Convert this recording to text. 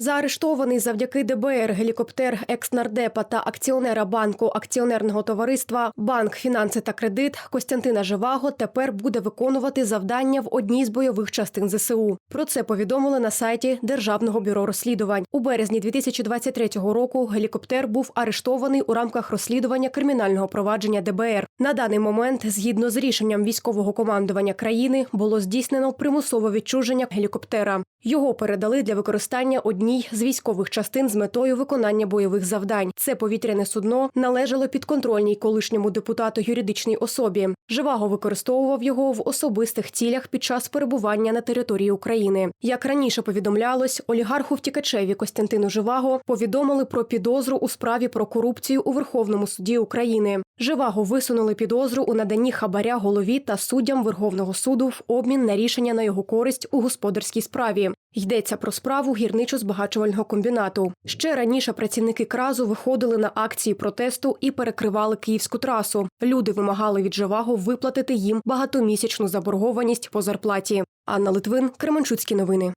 Заарештований завдяки ДБР гелікоптер екснардепа та акціонера банку акціонерного товариства Банк фінанси та кредит Костянтина Живаго тепер буде виконувати завдання в одній з бойових частин ЗСУ. Про це повідомили на сайті Державного бюро розслідувань. У березні 2023 року гелікоптер був арештований у рамках розслідування кримінального провадження ДБР. На даний момент, згідно з рішенням військового командування країни, було здійснено примусове відчуження гелікоптера. Його передали для використання одній з військових частин з метою виконання бойових завдань. Це повітряне судно належало підконтрольній колишньому депутату юридичній особі. Живаго використовував його в особистих цілях під час перебування на території України. Як раніше повідомлялось, олігарху втікачеві Костянтину Живаго повідомили про підозру у справі про корупцію у Верховному суді України. Живаго висунули підозру у наданні хабаря голові та суддям Верховного суду в обмін на рішення на його користь у господарській справі. Йдеться про справу гірничо-збагачувального комбінату. Ще раніше працівники кразу виходили на акції протесту і перекривали київську трасу. Люди вимагали від Живаго виплатити їм багатомісячну заборгованість по зарплаті. Анна Литвин, Кременчуцькі новини.